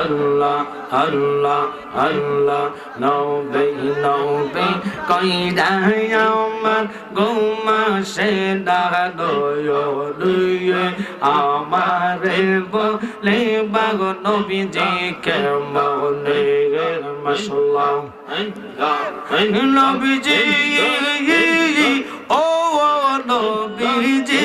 আল্লাহ আল্লাহ আল্লাহ নবে নবে কইরা আমার গোমা সে দুয়ে আমারে বলে, বাগ নবী যে কেমনে মাশাল্লাহ নবীজি, ও নবীজি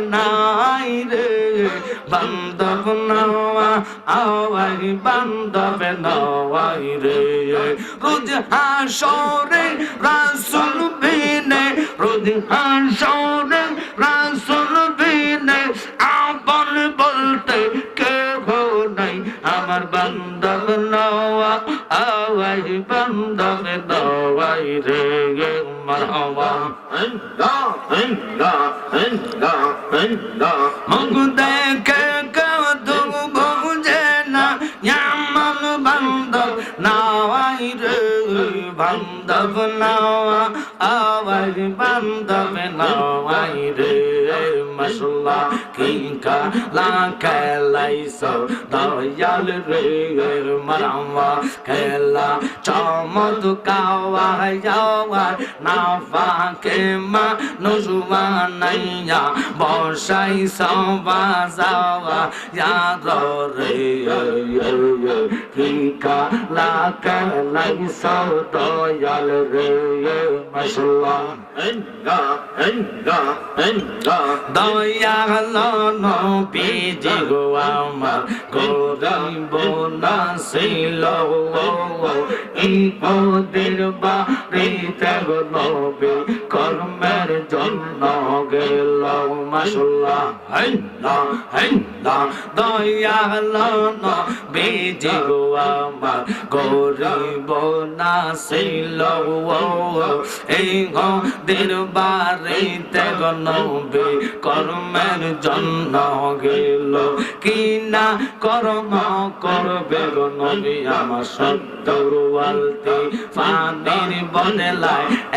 নাই রে। বান্ধব নওয়া, আওয়াই বান্ধব নওয়াই রে। রোজ হাসরে রাসুল বিনে, রোজ হাসরে রাসুল বিনে, আপন বলতে কেহ নাই। আমার বান্ধব নওয়া, আওয়াই বান্ধব নওয়াই রে। মারহাবা মুখ দেখে কেউ তুমি বুঝে না এমন বান্ধব নাওয়াই রে বান্ধব নাওয়া আওয়াজ বান্ধব mashallah kinka la ka laiso dayal re marama kala chamad kawa yawa na va ke ma nujwa naiya boshai sawa zawa ya re কি কালা খেলাইছ দয়াল রে দয়াল নবীজি গো আমার গরিব না ছিল এই পদের বাড়িতে গো নবী কর্মের জন্য গেল মাসাল্লাহ দয়াল নবীজি গো আমার গরিব না ছিল এই গদের বাড়িতে নবী কর্মের জন্য গেল। কি না কর্ম করবে নবী আমার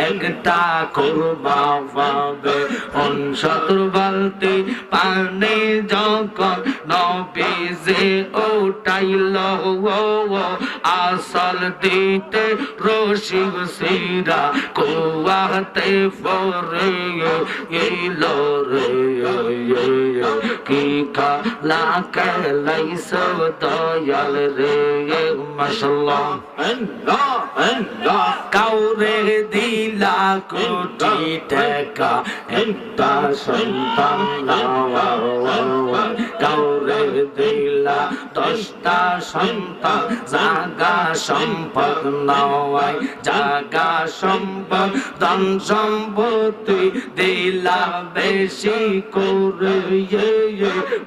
একটা করবা পাবে। পানি যখন নবী যে ওটাইল আসল দিতে রসিক সিরা কুয়াতে ফরে এল রে কি কালা কালাইছ দয়াল রে মাশাল্লাহ কাউরে দিলা কোটি টাকা একটা সন্তান কাউরে দিলা দশটা সন্তান জাগা সম্পদ নয় জাগা সম্পদ ধন সম্পত্তি দিলা বেশি করে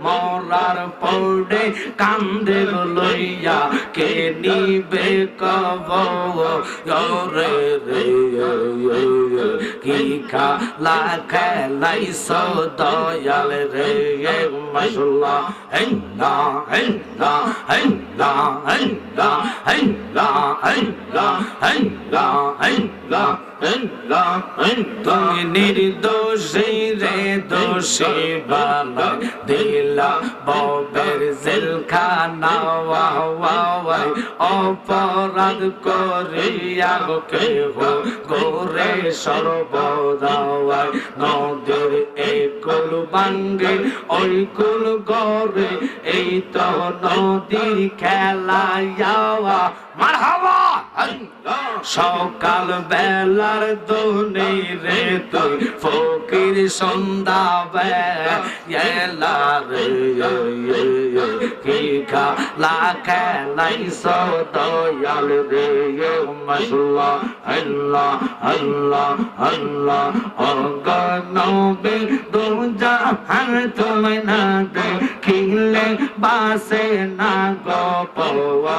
মরার পড়ে কান্দে লইয়া। কে নিবে কব রে, কি খালা খেলাইছ দয়াল রে? মশলা হেন্দা হেন্দা হেন্দা হেন্দা হেন্দা হেন্দা হেন্দা হেন্দা তুমি নির্দোষী রে দোষী বালা দিলা ববের জেলখানা ওয়াই অপরাধ করিয়া কেহ গোরে সর্বদাওয়াই। নদীর এই কুল বাঙ্গে ওই কুল গরে এই তো নদীর খেলা যাওয়া মারহাবা সকাল বেলার দোনে রে তুই ফকির সন্ধ্যা বেলা রে কি খেলা খেলাই দয়াল রে মশলা আল্লাহ আল্লাহ আল্লাহ অগনবে দু জাহান তোমায় না দেখিলে বাসে না গো পওয়া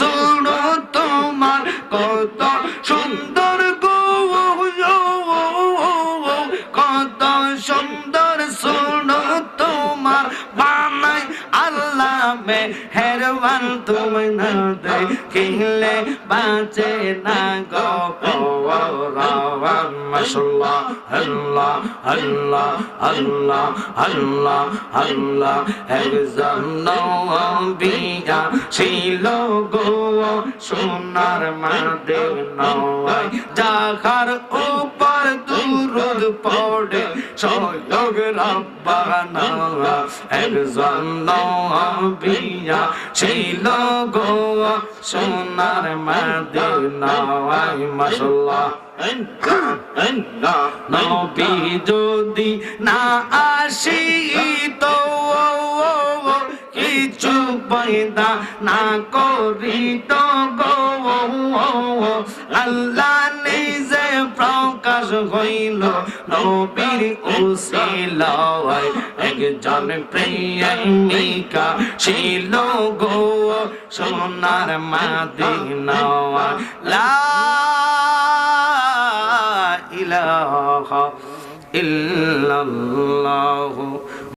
শুনো তোমার কত সুন্দর গো কত সুন্দর আল্লাহ মে হেরবান, তুমি না দেখিলে বাঁচে না গো। মাশাল্লাহ আল্লাহ আল্লাহ আল্লাহ আল্লাহ আল্লাহ একজন নবিয়া ছিল গো। সোনার মাদে নয় যাহার উপর দুরুদ পড়ে সয়গ রব্বানা একজন নবিয়া ছিল গো সোনার মাদে নয় মাশাল্লাহ নবী যদি না আসি কিছু পয়দা না করি তো গো। আল্লাহ নিজে প্রকাশ হইল নবীর উসিলায়। একজন প্রেমিকা ছিল গো সোনার মাদিনা লা ইলাহা ইল্লাল্লাহু।